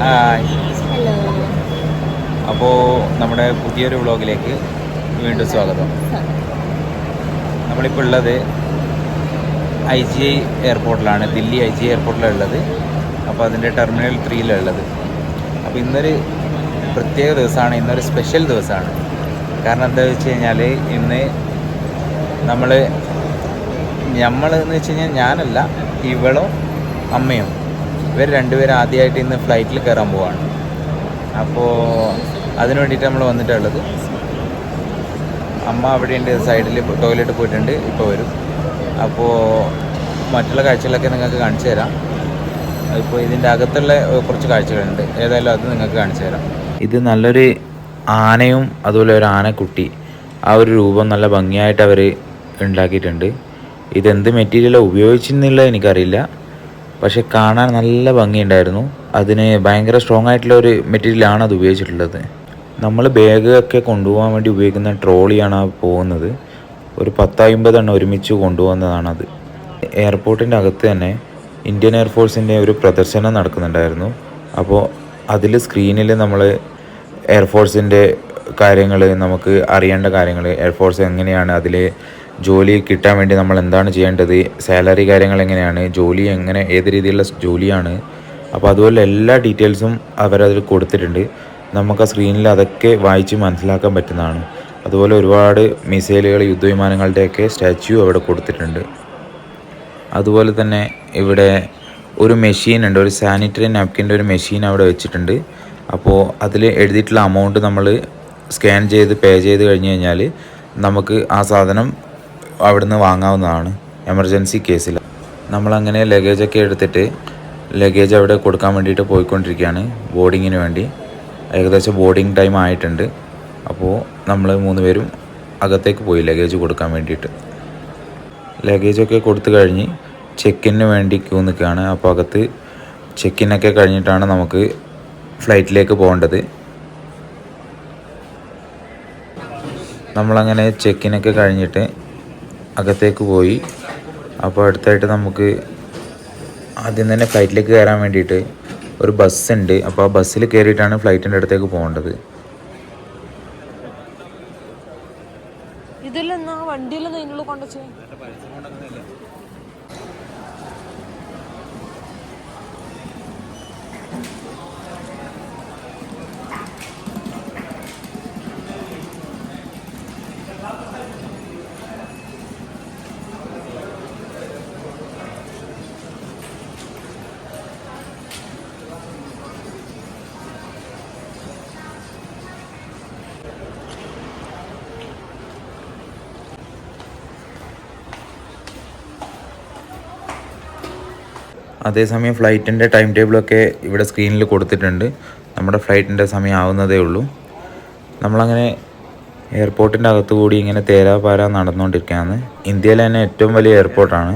Hi അപ്പോൾ നമ്മുടെ പുതിയൊരു വ്ളോഗിലേക്ക് വീണ്ടും സ്വാഗതം. നമ്മളിപ്പോൾ ഉള്ളത് ഐ ജി ഐ എയർപോർട്ടിലാണ് ദില്ലി ഐ ജി ഐ എയർപോർട്ടിലുള്ളത് അപ്പോൾ അതിന്റെ ടെർമിനൽ ത്രീയിലുള്ളത് അപ്പോൾ ഇന്നൊരു പ്രത്യേക ദിവസമാണ് ഇന്നൊരു സ്പെഷ്യൽ ദിവസമാണ്. കാരണം എന്താ വെച്ച് കഴിഞ്ഞാൽ ഇന്ന് നമ്മൾ നമ്മൾ എന്ന് വെച്ച് കഴിഞ്ഞാൽ ഞാനല്ല ഇവളും അമ്മയും. ഇവർ രണ്ടുപേരും ആദ്യമായിട്ട് ഇന്ന് ഫ്ലൈറ്റിൽ കയറാൻ പോവാണ്. അപ്പോൾ അതിന് വേണ്ടിയിട്ട് നമ്മൾ വന്നിട്ടുള്ളത്. അമ്മ അവിടെയുണ്ട് സൈഡിൽ ടോയ്ലറ്റ് പോയിട്ടുണ്ട് ഇപ്പോൾ വരും. അപ്പോൾ മറ്റുള്ള കാഴ്ചകളൊക്കെ നിങ്ങൾക്ക് കാണിച്ചു തരാം. ഇപ്പോൾ ഇതിന്റെ അകത്തുള്ള കുറച്ച് കാഴ്ചകളുണ്ട്. ഏതായാലും അത് നിങ്ങൾക്ക് കാണിച്ചു തരാം. ഇത് നല്ലൊരു ആനയും അതുപോലെ ഒരു ആനക്കുട്ടി ആ ഒരു രൂപം നല്ല ഭംഗിയായിട്ട് അവർ ഉണ്ടാക്കിയിട്ടുണ്ട്. ഇതെന്ത് മെറ്റീരിയലാണ് ഉപയോഗിച്ചെന്നുള്ളത് എനിക്കറിയില്ല. പക്ഷെ കാണാൻ നല്ല ഭംഗിയുണ്ടായിരുന്നു. അതിന് ഭയങ്കര സ്ട്രോങ് ആയിട്ടുള്ള ഒരു മെറ്റീരിയലാണ് അത് ഉപയോഗിച്ചിട്ടുള്ളത്. നമ്മൾ ബാഗൊക്കെ കൊണ്ടുപോകാൻ വേണ്ടി ഉപയോഗിക്കുന്ന ട്രോളിയാണ് പോകുന്നത്. ഒരു പത്തമ്പതെണ്ണം ഒരുമിച്ച് കൊണ്ടുപോകുന്നതാണത് എയർപോർട്ടിന്റെ അകത്ത് തന്നെ ഇന്ത്യൻ എയർഫോഴ്സിന്റെ ഒരു പ്രദർശനം നടക്കുന്നുണ്ടായിരുന്നു. അപ്പോൾ അതിൽ സ്ക്രീനിൽ നമ്മൾ എയർഫോഴ്സിന്റെ കാര്യങ്ങൾ നമുക്ക് അറിയേണ്ട കാര്യങ്ങൾ എയർഫോഴ്സ് എങ്ങനെയാണ് അതിൽ ജോലി കിട്ടാൻ വേണ്ടി നമ്മൾ എന്താണ് ചെയ്യേണ്ടത്? സാലറി കാര്യങ്ങൾ എങ്ങനെയാണ്? ജോലി എങ്ങനെ ഏത് രീതിയിലുള്ള ജോലിയാണ്? അപ്പോൾ അതുപോലെ എല്ലാ ഡീറ്റെയിൽസും അവരതിൽ കൊടുത്തിട്ടുണ്ട്. നമുക്ക് ആ സ്ക്രീനിൽ അതൊക്കെ വായിച്ച് മനസ്സിലാക്കാൻ പറ്റുന്നതാണ്. അതുപോലെ ഒരുപാട് മിസൈലുകൾ യുദ്ധവിമാനങ്ങളുടെയൊക്കെ സ്റ്റാച്യു അവിടെ കൊടുത്തിട്ടുണ്ട്. അതുപോലെ തന്നെ ഇവിടെ ഒരു മെഷീൻ ഉണ്ട്. ഒരു സാനിറ്ററി നാപ്കിന്റെ ഒരു മെഷീൻ അവിടെ വെച്ചിട്ടുണ്ട്. അപ്പോൾ അതിൽ എഴുതിയിട്ടുള്ള അമൗണ്ട് നമ്മൾ സ്കാൻ ചെയ്ത് പേ ചെയ്ത് കഴിഞ്ഞ് കഴിഞ്ഞാൽ നമുക്ക് ആ സാധനം അവിടുന്ന് വാങ്ങാവുന്നതാണ് എമർജൻസി കേസിൽ നമ്മളങ്ങനെ ലഗേജൊക്കെ എടുത്തിട്ട് ലഗേജ് അവിടെ കൊടുക്കാൻ വേണ്ടിയിട്ട് പോയിക്കൊണ്ടിരിക്കുകയാണ് ബോർഡിങ്ങിന് വേണ്ടി. ഏകദേശം ബോർഡിങ് ടൈം ആയിട്ടുണ്ട്. അപ്പോൾ നമ്മൾ മൂന്ന് പേരും അകത്തേക്ക് പോയി ലഗേജ് കൊടുക്കാൻ വേണ്ടിയിട്ട്. ലഗേജൊക്കെ കൊടുത്തു കഴിഞ്ഞ് ചെക്കിന് വേണ്ടി ക്യൂ നിൽക്കുകയാണ്. അപ്പോൾ അകത്ത് ചെക്കിനൊക്കെ കഴിഞ്ഞിട്ടാണ് നമുക്ക് ഫ്ലൈറ്റിലേക്ക് പോകേണ്ടത്. നമ്മളങ്ങനെ ചെക്കിനൊക്കെ കഴിഞ്ഞിട്ട് അകത്തേക്ക് പോയി. അപ്പോൾ അടുത്തായിട്ട് നമുക്ക് ആദ്യം തന്നെ ഫ്ലൈറ്റിലേക്ക് കയറാൻ വേണ്ടിയിട്ട് ഒരു ബസ് ഉണ്ട്. അപ്പോൾ ആ ബസ്സിൽ കയറിയിട്ടാണ് ഫ്ലൈറ്റിന്റെ അടുത്തേക്ക് പോകേണ്ടത്. ഇതിലെന്നാ ഇതിനുള്ള കൊണ്ടുവച്ചേ? അതേസമയം ഫ്ലൈറ്റിന്റെ ടൈം ടേബിളൊക്കെ ഇവിടെ സ്ക്രീനിൽ കൊടുത്തിട്ടുണ്ട്. നമ്മുടെ ഫ്ലൈറ്റിന്റെ സമയം ആവുന്നതേ ഉള്ളൂ. നമ്മളങ്ങനെ എയർപോർട്ടിന്റെ അകത്തുകൂടി ഇങ്ങനെ തേരാപാര നടന്നുകൊണ്ടിരിക്കുകയാണ് ഇന്ത്യയിലെ തന്നെ ഏറ്റവും വലിയ എയർപോർട്ടാണ്.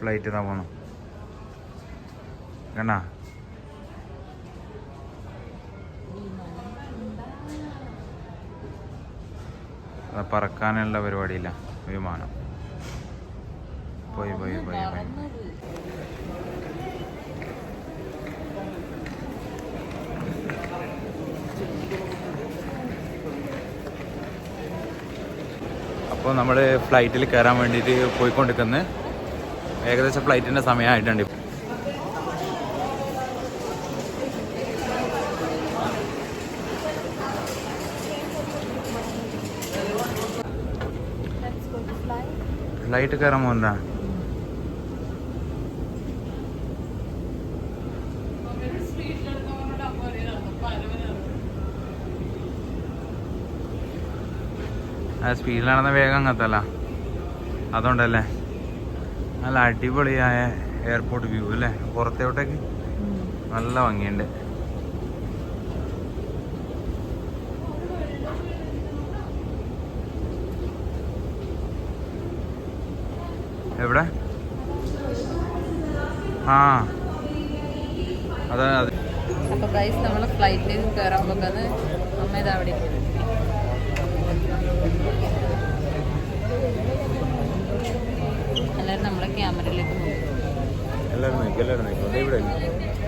ഫ്ലൈറ്റ് ഇതാ പോണം. കണ്ണാ പറക്കാനുള്ള പരിപാടിയില്ല വിമാനം. പോയി പോയി പോയി പോയി. അപ്പോൾ നമ്മൾ ഫ്ലൈറ്റിൽ കയറാൻ വേണ്ടിയിട്ട് പോയിക്കൊണ്ടിരിക്കുന്നത് ഏകദേശം ഫ്ലൈറ്റിന്റെ സമയമായിട്ടുണ്ട്. ഫ്ലൈറ്റ് കയറാൻ പോകുന്ന ആ സ്പീഡിലാണെന്ന വേഗം അങ്ങത്തല്ല അതുകൊണ്ടല്ലേ. നല്ല അടിപൊളിയായ എയർപോർട്ട് വ്യൂ അല്ലേ? പുറത്തോട്ടേക്ക് നല്ല ഭംഗിയുണ്ട്. എവിടെ? ആ. അതെ അത്. അപ്പൊ ഗൈസ് നമ്മൾ ഫ്ലൈറ്റിൽ കയറാൻ പോകുന്നത് അമ്മ ഇതാ അവിടെ എല്ലാവരും നമ്മളെ ക്യാമറയിലേക്ക്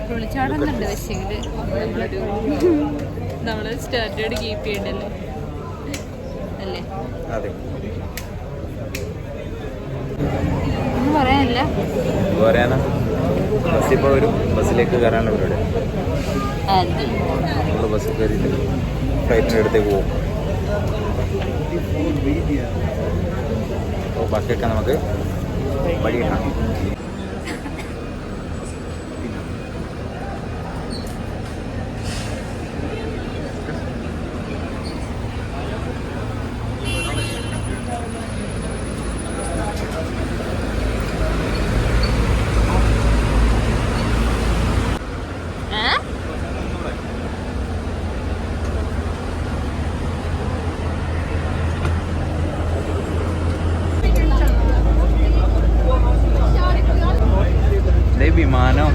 വിളിച്ചാടുന്നുണ്ട് പക്ഷേങ്കിൽ നമ്മളൊരു നമ്മൾ സ്റ്റാൻഡേർഡ് കീപ്പ് ചെയ്യണ്ടല്ലോ? അല്ലേ? ഒന്നും പറയാനില്ല. പറയാനാ? ബസ്സിൽ ഇപ്പോൾ വരും. ബസ്സിലേക്ക് കയറാനുള്ള പരിപാടി. നമ്മൾ ബസ്സിൽ കയറിയിട്ട് ഫ്ലൈറ്റിന്റെ അടുത്തേക്ക് പോകും അപ്പോൾ ബാക്കിയൊക്കെ നമുക്ക് വഴി കാണാം ഏ? ഇതേ വിമാനം.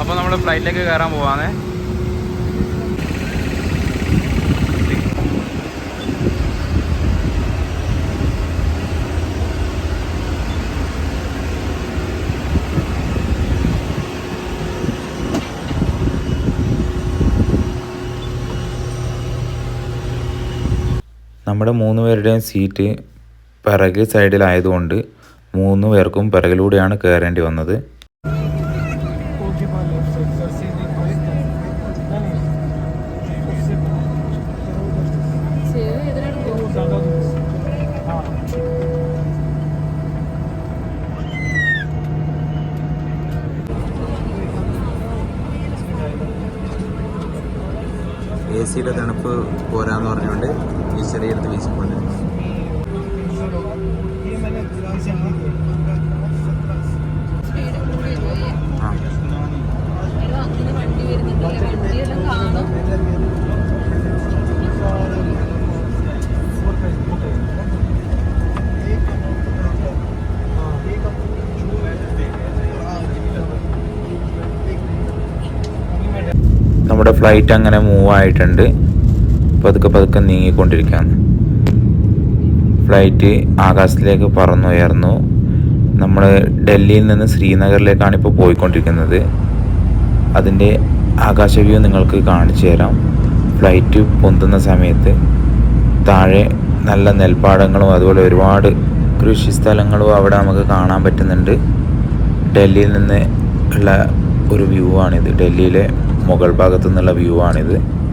അപ്പോൾ നമ്മൾ ഫ്ലൈറ്റിലേക്ക് കയറാൻ പോവാന്നേ നമ്മുടെ മൂന്ന് പേരുടെയും സീറ്റ് പിറക് സൈഡിലായതുകൊണ്ട് മൂന്ന് പേർക്കും പിറകിലൂടെയാണ് കയറേണ്ടി വന്നത്? എ സിയുടെ തണുപ്പ് പോരാന്ന് പറഞ്ഞുകൊണ്ട് ചെറിയെടുത്ത് വീശിക്കൊണ്ട് സ്പീഡ് കൂടി പോയി. ആ എടോ, അങ്ങനെ വണ്ടി വരുന്നുണ്ടല്ലേ വണ്ടിയെല്ലാം കാണും നമ്മുടെ ഫ്ലൈറ്റ് അങ്ങനെ മൂവ് ആയിട്ടുണ്ട് പതുക്കെ പതുക്കെ നീങ്ങിക്കൊണ്ടിരിക്കുകയാണ്. ഫ്ലൈറ്റ് ആകാശത്തിലേക്ക് പറന്നുയർന്നു. നമ്മൾ ഡൽഹിയിൽ നിന്ന് ശ്രീനഗറിലേക്കാണ് ഇപ്പോൾ പോയിക്കൊണ്ടിരിക്കുന്നത്. അതിന്റെ ആകാശ വ്യൂ നിങ്ങൾക്ക് കാണിച്ചു തരാം. ഫ്ലൈറ്റ് പൊന്തുന്ന സമയത്ത് താഴെ നല്ല നെൽപ്പാടങ്ങളും അതുപോലെ ഒരുപാട് കൃഷി സ്ഥലങ്ങളും അവിടെ നമുക്ക് കാണാൻ പറ്റുന്നുണ്ട്. ഡൽഹിയിൽ നിന്ന് ഉള്ള ഒരു വ്യൂ ആണിത്. ഡൽഹിയിലെ മുകൾ ഭാഗത്തു നിന്നുള്ള വ്യൂ ആണിത്.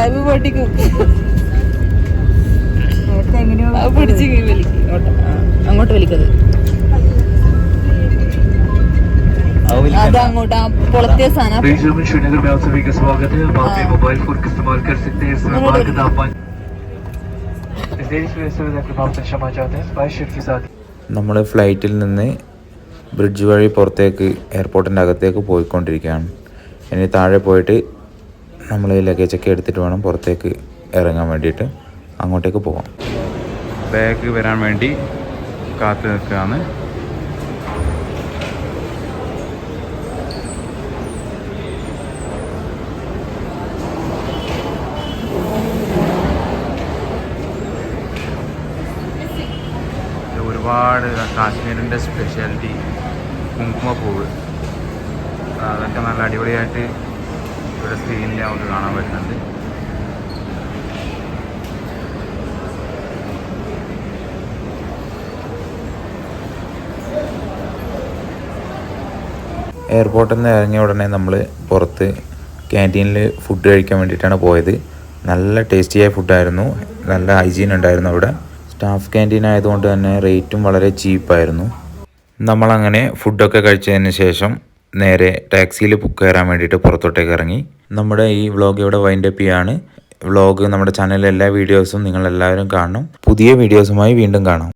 അത് പൊട്ടിക്കും അത് അങ്ങോട്ട് വലിക്കത് അത്. അങ്ങോട്ട് നമ്മൾ ഫ്ലൈറ്റിൽ നിന്ന് ബ്രിഡ്ജ് വഴി പുറത്തേക്ക് എയർപോർട്ടിന്റെ അകത്തേക്ക് പോയിക്കൊണ്ടിരിക്കുകയാണ്. ഇനി താഴെ പോയിട്ട് നമ്മൾ ഈ ലഗേജൊക്കെ എടുത്തിട്ട് വേണം പുറത്തേക്ക് ഇറങ്ങാൻ വേണ്ടിയിട്ട്. അങ്ങോട്ടേക്ക് പോകാം ബാഗ് വരാൻ വേണ്ടി കാത്തു നിൽക്കുകയാണ്. ഒരുപാട് കാശ്മീരിന്റെ സ്പെഷ്യാലിറ്റി കുങ്കുമപ്പൂവ്. അതൊക്കെ നല്ല അടിപൊളിയായിട്ട് ഒരു സ്ക്രീനിൽ നമുക്ക് കാണാൻ പറ്റുന്നുണ്ട്. എയർപോർട്ടിൽ നിന്ന് ഇറങ്ങിയ ഉടനെ നമ്മൾ പുറത്ത് ക്യാന്റീനിൽ ഫുഡ് കഴിക്കാൻ വേണ്ടിയിട്ടാണ് പോയത്. നല്ല ടേസ്റ്റിയായ ഫുഡായിരുന്നു നല്ല ഹൈജീൻ ഉണ്ടായിരുന്നു അവിടെ. സ്റ്റാഫ് ക്യാന്റീൻ ആയതുകൊണ്ട് തന്നെ റേറ്റും വളരെ ചീപ്പായിരുന്നു നമ്മളങ്ങനെ ഫുഡൊക്കെ കഴിച്ചതിന് ശേഷം നേരെ ടാക്സിയിൽ കയറാൻ വേണ്ടിയിട്ട് പുറത്തോട്ടേക്ക് ഇറങ്ങി. നമ്മുടെ ഈ വ്ളോഗ് ഇവിടെ വൈൻഡ് അപ്പ് ചെയ്യാണ്. വ്ളോഗ് നമ്മുടെ ചാനലിലെ എല്ലാ വീഡിയോസും നിങ്ങൾ എല്ലാവരും കാണണം. പുതിയ വീഡിയോസുമായി വീണ്ടും കാണാം.